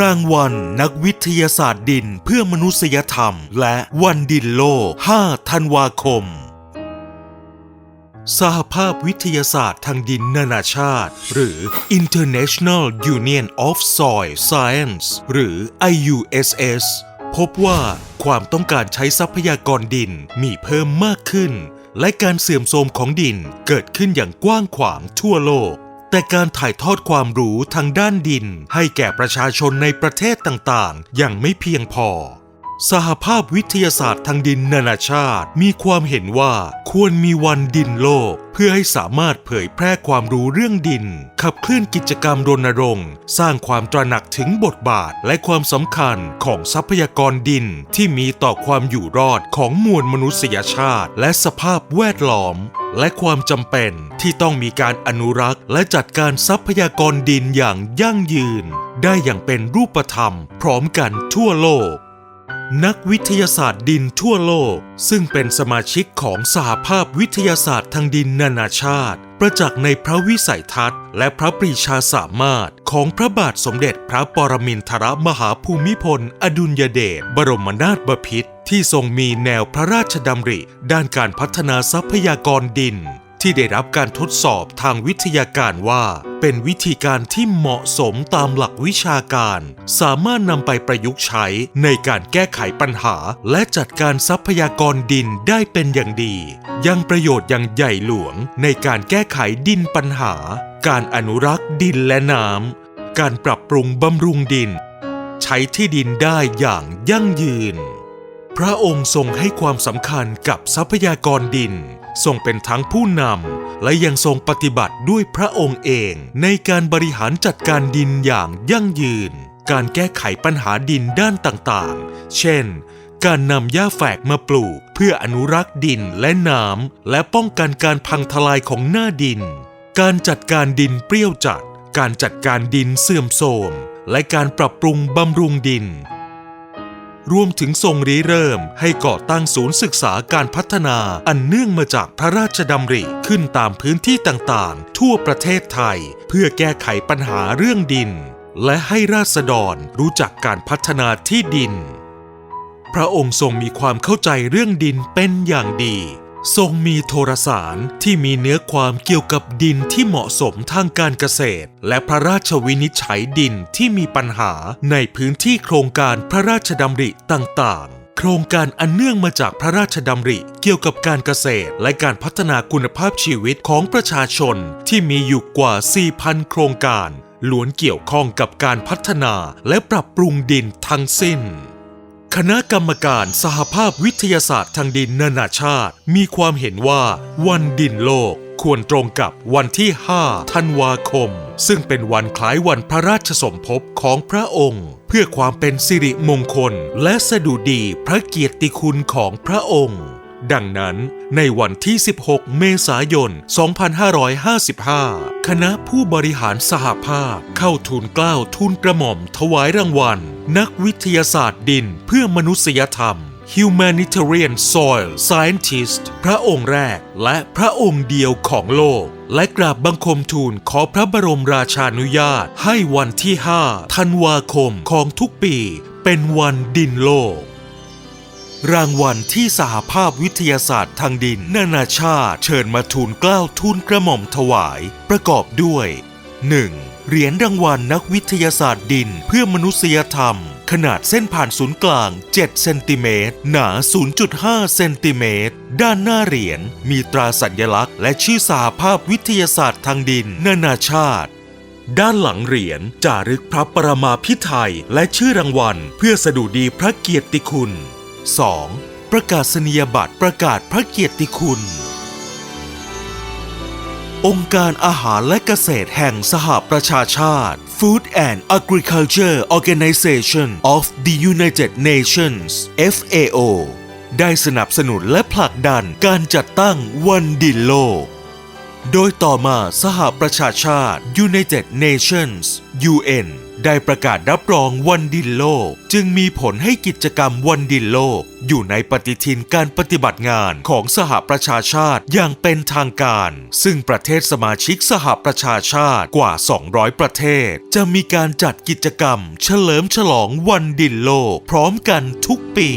รางวัลนักวิทยาศาสตร์ดินเพื่อมนุษยธรรม และวันดินโลก 5 ธันวาคม สหภาพวิทยาศาสตร์ทางดินนานาชาติ หรือ International Union of Soil Science หรือ IUSS พบว่าความต้องการใช้ทรัพยากรดินมีเพิ่มมากขึ้น และการเสื่อมโทรมของดินเกิดขึ้นอย่างกว้างขวางทั่วโลก แต่การถ่ายทอดความรู้ทางด้านดิน ให้แก่ประชาชนในประเทศต่างๆ ยังไม่เพียงพอ สหภาพวิทยาศาสตร์ทางดินนานาชาติ มีความเห็นว่าควรมีวันดินโลก เพื่อให้สามารถเผยแพร่ความรู้เรื่องดิน ขับเคลื่อนกิจกรรมรณรงค์ สร้างความตระหนักถึงบทบาทและความสำคัญของทรัพยากรดินที่มีต่อความอยู่รอดของมวลมนุษยชาติ และสภาพแวดล้อม และความจำเป็นที่ต้องมีการอนุรักษ์และจัดการทรัพยากรดินอย่างยั่งยืน ได้อย่างเป็นรูปธรรม พร้อมกันทั่วโลก นักวิทยาศาสตร์ดินทั่วโลก ซึ่งเป็นสมาชิกของสหภาพวิทยาศาสตร์ทางดินนานาชาติ ประจักษ์ในพระวิสัยทัศน์ และพระปรีชาสามารถ ของพระบาทสมเด็จพระปรมินทรมหาภูมิพล อดุลยเดชบรมนาถบพิตรที่ทรงมีแนวพระราชดำริ ด้านการพัฒนาทรัพยากรดิน ที่ได้รับการทดสอบทางวิทยาการว่า เป็นวิธีการที่เหมาะสมตามหลักวิชาการ สามารถนำไปประยุกต์ใช้ในการแก้ไขปัญหา และจัดการทรัพยากรดินได้เป็นอย่างดี ยังประโยชน์อย่างใหญ่หลวงในการแก้ไขดินปัญหา การอนุรักษ์ดินและน้ำการปรับปรุงบำรุงดิน ใช้ที่ดินได้อย่างยั่งยืน พระองค์ทรงให้ความสำคัญกับทรัพยากรดิน ทรงเป็นทั้งผู้นำและยังทรงปฏิบัติด้วยพระองค์เองในการบริหารจัดการดินอย่างยั่งยืน การแก้ไขปัญหาดินด้านต่างๆ เช่น การนำหญ้าแฝกมาปลูก เพื่ออนุรักษ์ดินและน้ำและป้องกันการพังทลายของหน้าดิน การจัดการดินเปรี้ยวจัด การจัดการดินเสื่อมโทรมและการปรับปรุงบำรุงดิน รวมถึงทรงริเริ่มให้ก่อตั้งศูนย์ศึกษาการพัฒนาอันเนื่องมาจากพระราชดำริขึ้นตามพื้นที่ต่างๆ ทั่วประเทศไทย เพื่อแก้ไขปัญหาเรื่องดิน และให้ราษฎรรู้จักการพัฒนาที่ดิน พระองค์ทรงมีความเข้าใจเรื่องดินเป็นอย่างดี ทรงมีโทรสารที่มีเนื้อความเกี่ยวกับดินที่เหมาะสมทางการเกษตร และพระราชวินิจฉัยดินที่มีปัญหาในพื้นที่โครงการพระราชดำริต่างๆ โครงการอันเนื่องมาจากพระราชดำริเกี่ยวกับการเกษตร และการพัฒนาคุณภาพชีวิตของประชาชนที่มีอยู่กว่า 4,000 โครงการล้วนเกี่ยวข้องกับการพัฒนาและปรับปรุงดินทั้งสิ้น คณะกรรมการสหภาพวิทยาศาสตร์ทางดินนานาชาติ มีความเห็นว่าวันดินโลกควรตรงกับวันที่ 5 ธันวาคม ซึ่งเป็นวันคล้ายวันพระราชสมภพของพระองค์ เพื่อความเป็นสิริมงคลและสดุดีพระเกียรติคุณของพระองค์ ดังนั้นในวันที่ 16 เมษายน 2555 คณะผู้บริหารสหภาพ เข้าทูลเกล้าทูลกระหม่อมถวายรางวัล นักวิทยาศาสตร์ดินเพื่อมนุษยธรรม Humanitarian Soil Scientist พระองค์แรกและพระองค์เดียวของโลก และกราบบังคมทูลขอพระบรมราชานุญาต ให้วันที่ 5 ธันวาคมของทุกปี เป็นวันดินโลก รางวัลที่สหภาพวิทยาศาสตร์ทางดิน นานาชาติ เชิญมาทูลเกล้าทูลกระหม่อมถวาย ประกอบด้วย 1. เหรียญรางวัลนักวิทยาศาสตร์ดินเพื่อมนุษยธรรม ขนาดเส้นผ่านศูนย์กลาง 7 เซนติเมตร หนา 0.5 เซนติเมตร ด้านหน้าเหรียญมีตราสัญลักษณ์ และชื่อสหภาพวิทยาศาสตร์ทางดิน นานาชาติด้านหลังเหรียญจารึกพระปรมาภิไธยและชื่อรางวัล เพื่อสดุดีพระเกียรติคุณ 2. ประกาศนียบัตรประกาศพระเกียรติคุณ องค์การอาหารและเกษตรแห่งสหประชาชาติ Food and Agriculture Organization of the United Nations FAO ได้สนับสนุนและผลักดันการจัดตั้งวันดินโลก โดยต่อมาสหประชาชาติ United Nations UN ได้ประกาศรับรองวันดินโลก จึงมีผลให้กิจกรรมวันดินโลก อยู่ในปฏิทินการปฏิบัติงานของสหประชาชาติอย่างเป็นทางการ ซึ่งประเทศสมาชิกสหประชาชาติกว่า 200 ประเทศ จะมีการจัดกิจกรรม เฉลิมฉลองวันดินโลก พร้อมกันทุกปี